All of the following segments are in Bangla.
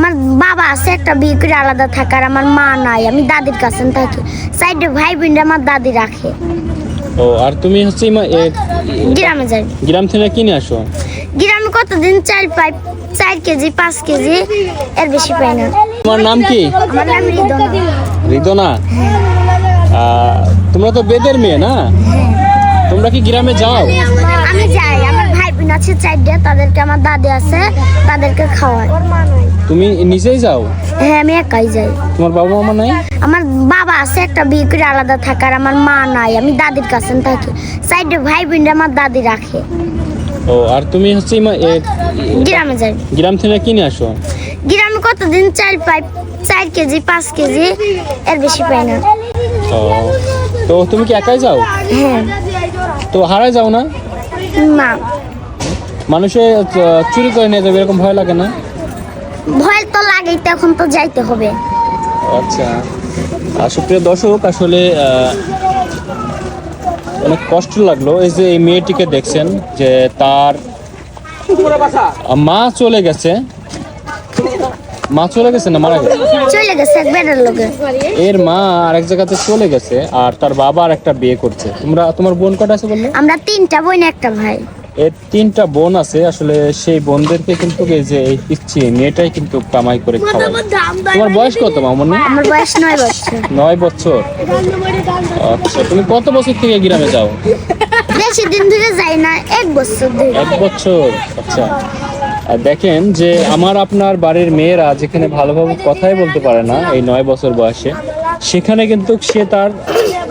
আমার বাবা আছে একটা বিয়ে করে আলাদা থাকার আমার মা নাই আমি দাদির কাছে থাকি। সাইডে ভাই বোন আমার দাদি রাখে। ও আর তুমি হচ্ছে গ্রামে যাই। গ্রাম থেকে কিনে আসো? গ্রামে কতদিন চাল পাই চার কেজি পাঁচ কেজি এর বেশি পাই না। তোমার নাম কি? আমার নাম রিদনা। রিদনা? আহ, তোমরা তো বেদের মেয়ে না? তোমরা কি গ্রামে যাও? আমি যাই আছে চারটে তাদেরকে আমার দাদি আছে তাদেরকে খাওয়ায় তুমি নিজেই যাও? হ্যাঁ আমি একাই যাই। তোমার বাবা মামা নাই? আমার বাবা আছে একটা বিয়ে করে আলাদা থাকার আমার মা নাই আমি দাদির কাছে থাকি। সাইডে ভাই বোন আমার দাদি রাখে। ও আর তুমি হচ্ছে গ্রামে যাই। গ্রাম থেকে কিনে আসো? গ্রামে কতদিন চাল পাই চার কেজি পাঁচ কেজি এর বেশি পাই না। ও তো তুমি কি একাই যাও? হ্যাঁ। তো হারায় যাও না? না। মানুষে চুরি করে নিয়ে যাবে এরকম ভয় লাগে না? ভয় তো লাগেই তখন তো যাইতে হবে। আচ্ছা। আর সুপ্রিয় দর্শক আসলে অনেক কষ্ট লাগল এই যে এই মেয়েটিকে দেখছেন যে তার মা চলে গেছে। মা চলে গেছে না মারা গেছে? চলে গেছে এক লোকে এর মা আরেক জায়গাতে চলে গেছে আর তার বাবা আর একটা বিয়ে করছে। তোমরা তোমার বোন কটা আছে বললে? আমরা তিনটা বোন একটা ভাই। এর তিনটা বোন আছে আসলে সেই বোনদেরকে কিন্তু এই যে এই পিচ্ছি মেয়েটাই কিন্তু কামাই করে খাওয়ায়। তোমার বয়স কত মামনি? আমার বয়স নয় বছর। নয় বছর? আচ্ছা তুমি কত বছর থেকে গ্রামে যাও? বেশি দিন ধরে যাই না এক বছর ধরে। এক বছর? আচ্ছা। আর দেখেন যে আমার আপনার বাড়ির মেয়েরা যেখানে ভালোভাবে কথাই বলতে পারে না এই নয় বছর বয়সে সেখানে কিন্তু সে তার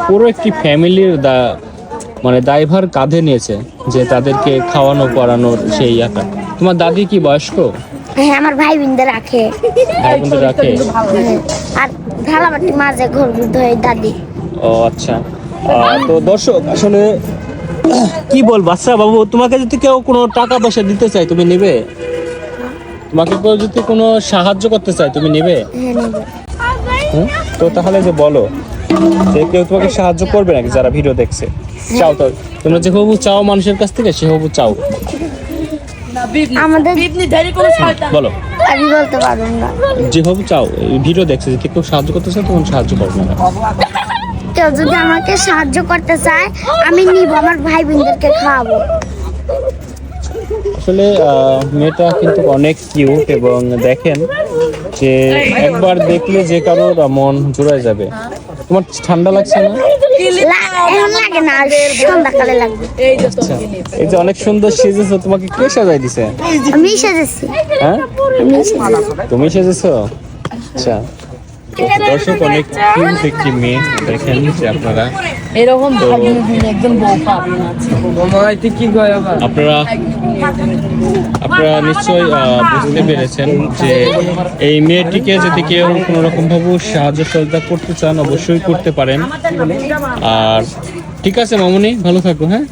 পুরো একটি ফ্যামিলির দা মানে দায়ভার কাঁধে নিয়েছে যে তাদেরকে খাওয়ানো পড়ানোর সেই ইয়াটা তোমার দাদি কি বয়স্ক? হ্যাঁ আমার ভাই বোনদের রাখে? ভাই বোনদের রাখে হ্যাঁ। আর ঢালাবাটি মাঝে ঘর ধরে দাদি। ও আচ্ছা। তো দর্শক আসলে কি বল বাচ্চা বাবু তোমাকে যদি কেউ কোনো টাকা পয়সা দিতে চায় তুমি নেবে? তোমাকে কেউ যদি কোনো সাহায্য করতে চায় তুমি নেবে? হ্যাঁ তো তাহলে যে বলো কেউ তোমাকে সাহায্য করবে নাকি যারা ভিডিও দেখছে? চাও তো। তোমরা যে হবু চাও মানুষের কাছ থেকে সে হবু চাও। আমাদের বলো। আমি বলতে পারব না। যে হবু চাও ভিডিও দেখছে যে কেউ সাহায্য করতে চায় তখন সাহায্য করবে না। কেউ যদি আমাকে সাহায্য করতে চায় আমি নিব আমার ভাই বোনদেরকে খাওয়াবো। আসলে আহ, মেয়েটা কিন্তু অনেক কিউট এবং দেখেন যে একবার দেখলে যে কারোর মন জুড়ে যাবে। তোমার ঠান্ডা লাগছে না? লা- লাগে না সন্ধ্যাকালে লাগবে। আচ্ছা এই যে অনেক সুন্দর সেজেছো তোমাকে কে সাজাই দিছে? আমি সেজেছি হ্যাঁ? তুমি সেজেছো আচ্ছা। দর্শক অনেক কিউট একটি মেয়ে দেখেন যে আপনারা। এরকম একদম আপনারা আপনারা নিশ্চয়ই বুঝতে পেরেছেন যে এই মেয়েটিকে যদি কেউ কোনো রকম ভাবে সাহায্য সহযোগিতা করতে চান অবশ্যই করতে পারেন। আর ঠিক আছে মামুনি ভালো থাকো হ্যাঁ?